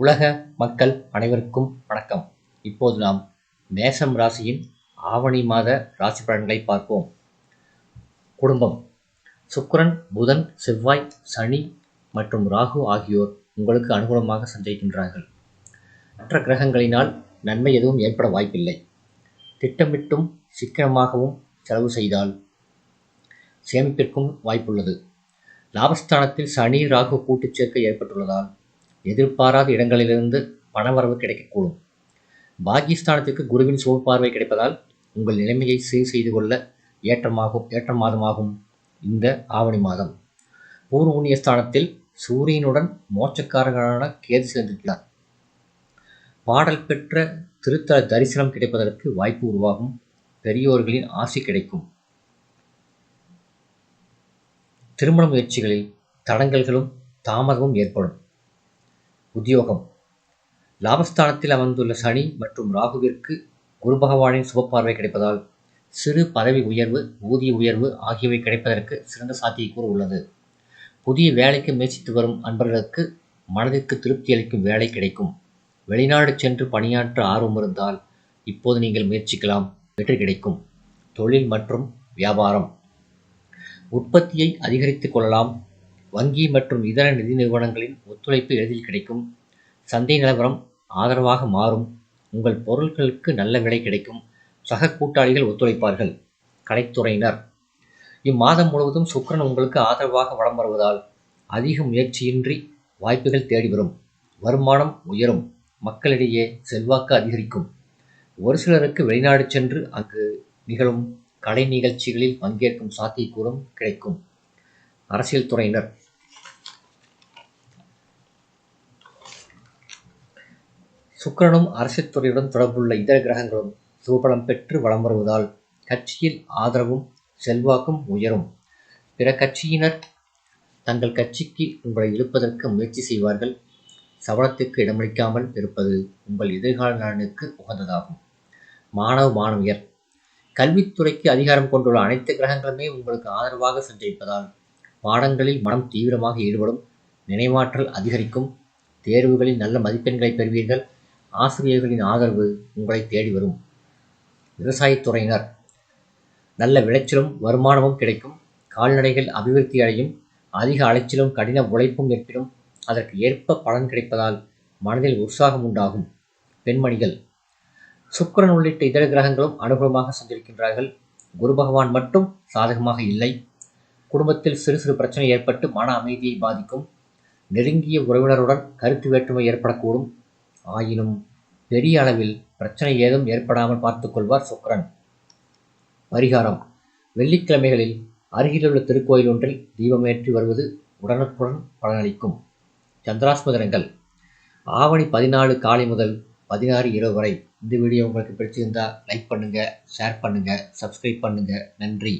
உலக மக்கள் அனைவருக்கும் வணக்கம். இப்போது நாம் மேசம் ராசியின் ஆவணி மாத ராசி பலன்களை பார்ப்போம். குடும்பம். சுக்கரன் புதன் செவ்வாய் சனி மற்றும் ராகு ஆகியோர் உங்களுக்கு அனுகூலமாக சஞ்சரிக்கின்றார்கள். மற்ற கிரகங்களினால் நன்மை எதுவும் ஏற்பட வாய்ப்பில்லை. திட்டமிட்டும் சிக்கனமாகவும் செலவு செய்தால் சேமிப்பிற்கும் வாய்ப்புள்ளது. லாபஸ்தானத்தில் சனி ராகு கூட்டுச் சேர்க்கை ஏற்பட்டுள்ளதால் எதிர்பாராத இடங்களிலிருந்து பணவரவு கிடைக்கக்கூடும். பாகிஸ்தானத்திற்கு குருவின் சுகப்பார்வை கிடைப்பதால் உங்கள் நிலைமையை சீர் செய்து கொள்ள ஏற்றமாகும் ஏற்ற மாதமாகும் இந்த ஆவணி மாதம். பூர்வூனிய ஸ்தானத்தில் சூரியனுடன் மோட்சக்காரர்களான கேது சேர்ந்திருக்கிறார் பாடல் பெற்ற திருத்தல தரிசனம் கிடைப்பதற்கு வாய்ப்பு உருவாகும். பெரியோர்களின் ஆசி கிடைக்கும். திருமண முயற்சிகளில் தடங்கல்களும் தாமதமும் ஏற்படும். உத்தியோகம். லாபஸ்தானத்தில் அமர்ந்துள்ள சனி மற்றும் ராகுவிற்கு குரு பகவானின் சுபப்பார்வை கிடைப்பதால் சிறு பதவி உயர்வு ஊதிய உயர்வு ஆகியவை கிடைப்பதற்கு சிறந்த சாத்தியக்கூறு உள்ளது. புதிய வேலைக்கு முயற்சித்து வரும் அன்பர்களுக்கு மனதிற்கு திருப்தி அளிக்கும் வேலை கிடைக்கும். வெளிநாடு சென்று பணியாற்ற ஆர்வம் இருந்தால் இப்போது நீங்கள் முயற்சிக்கலாம். வெற்றி கிடைக்கும். தொழில் மற்றும் வியாபாரம். உற்பத்தியை அதிகரித்துக் கொள்ளலாம். வங்கி மற்றும் இதர நிதி நிறுவனங்களின் ஒத்துழைப்பு எளிதில் கிடைக்கும். சந்தை நிலவரம் ஆதரவாக மாறும். உங்கள் பொருட்களுக்கு நல்ல விலை கிடைக்கும். சக கூட்டாளிகள் ஒத்துழைப்பார்கள். கலைத்துறையினர். இம்மாதம் முழுவதும் சுக்கிரன் உங்களுக்கு ஆதரவாக வளம் வருவதால் அதிக முயற்சியின்றி வாய்ப்புகள் தேடி வரும் வருமானம் உயரும். மக்களிடையே செல்வாக்கு அதிகரிக்கும். ஒரு சிலருக்கு வெளிநாடு சென்று அங்கு நிகழும் கலை நிகழ்ச்சிகளில் பங்கேற்கும் சாத்தியக்கூறும் கிடைக்கும். அரசியல் துறையினர். சுக்கிரனும் அரசியல் துறையுடன் தொடர்புள்ள இதர கிரகங்களும் சூபலம் பெற்று வலம் வருவதால் கட்சியில் ஆதரவும் செல்வாக்கும் உயரும். பிற கட்சியினர் தங்கள் கட்சிக்கு உங்களை இழுப்பதற்கு முயற்சி செய்வார்கள். சபலத்துக்கு இடமளிக்காமல் இருப்பது உங்கள் எதிர்கால நலனுக்கு உகந்ததாகும். மாணவ மாணவியர் கல்வித்துறைக்கு அதிகாரம் கொண்டுள்ள அனைத்து கிரகங்களுமே உங்களுக்கு ஆதரவாக சஞ்சரிப்பதால் பாடங்களில் மனம் தீவிரமாக ஈடுபடும் நினைவாற்றல் அதிகரிக்கும் தேர்வுகளில் நல்ல மதிப்பெண்களை பெறுவீர்கள். ஆசிரியர்களின் ஆதரவு உங்களை தேடி வரும். விவசாயத்துறையினர் நல்ல விளைச்சலும் வருமானமும் கிடைக்கும். கால்நடைகள் அபிவிருத்தி அடையும். அதிக அலைச்சலும் கடின உழைப்பும் ஏற்படும். அதற்கு ஏற்ப பலன் கிடைப்பதால் மனதில் உற்சாகம் உண்டாகும். பெண்மணிகள் சுக்கிரன் உள்ளிட்ட இதர கிரகங்களும் அனுகூலமாக சஞ்சரிக்கின்றார்கள். குரு பகவான் மட்டும் சாதகமாக இல்லை. குடும்பத்தில் சிறு சிறு பிரச்சனை ஏற்பட்டு மன அமைதியை பாதிக்கும். நெருங்கிய உறவினருடன் கருத்து வேற்றுமை ஏற்படக்கூடும். ஆயினும் பெரிய அளவில் பிரச்சனை ஏதும் ஏற்படாமல் பார்த்துக்கொள்வார் சுக்கரன். பரிகாரம். வெள்ளிக்கிழமைகளில் அருகிலுள்ள திருக்கோயில் ஒன்றில் தீபமேற்றி வருவது உடனுக்குடன் பலனளிக்கும். சந்திராஸ்மதனங்கள். ஆவணி பதினாலு காலை முதல் பதினாறு இரவு வரை இந்த வீடியோ உங்களுக்கு பிடிச்சிருந்தா லைக் பண்ணுங்கள் ஷேர் பண்ணுங்கள் சப்ஸ்கிரைப் பண்ணுங்கள் நன்றி.